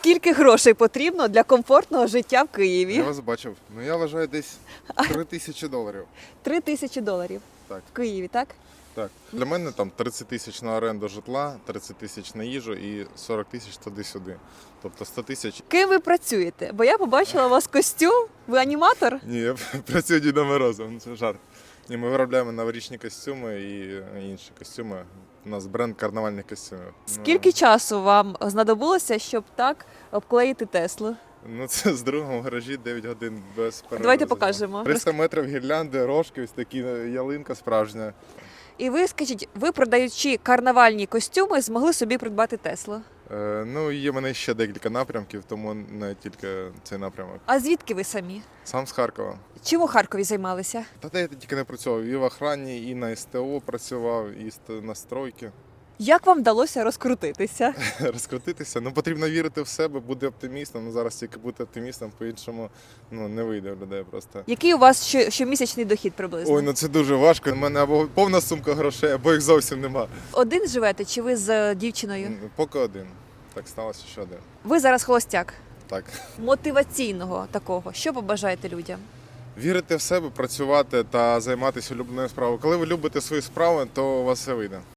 Скільки грошей потрібно для комфортного життя в Києві? Я вас бачив. Ну я вважаю десь 3 тисячі доларів. Три тисячі доларів Так. в Києві, так? Так. Для мене там 30 тисяч на оренду житла, 30 тисяч на їжу і 40 тисяч туди-сюди. Тобто 100 тисяч. Ким ви працюєте? Бо я побачила у вас костюм. Ви аніматор? Ні, я працюю Дідом Морозом, ну, це жарт. Ні, ми виробляємо новорічні костюми і інші костюми. У нас бренд карнавальних костюмів. Скільки часу вам знадобилося, щоб так обклеїти Теслу? Ну, це з другого гаражі 9 годин без перерви. Давайте покажемо. 300 метрів гірлянди, рожки, ось такі ялинка справжня. І ви скажіть, ви продаючи карнавальні костюми, змогли собі придбати Теслу. Е, ну, є в мене ще декілька напрямків, тому не тільки цей напрямок. А звідки ви самі? Сам з Харкова. Чим у Харкові займалися? Та де я тільки не працював. І в охрані, і на СТО працював, і на стройки. Як вам вдалося розкрутитися? Розкрутитися. Ну, потрібно вірити в себе, бути оптимістом. Ну, зараз тільки бути оптимістом, по-іншому ну, не вийде в людей просто. Який у вас що- щомісячний дохід приблизно? Ой, ну це дуже важко. У мене або повна сумка грошей, або їх зовсім нема. Один живете чи ви з е, дівчиною? Поки один. Так сталося, що один. Ви зараз холостяк. Так. Мотиваційного такого. Що побажаєте людям? Вірити в себе, працювати та займатися улюбленою справою. Коли ви любите свою справу, то у вас все вийде.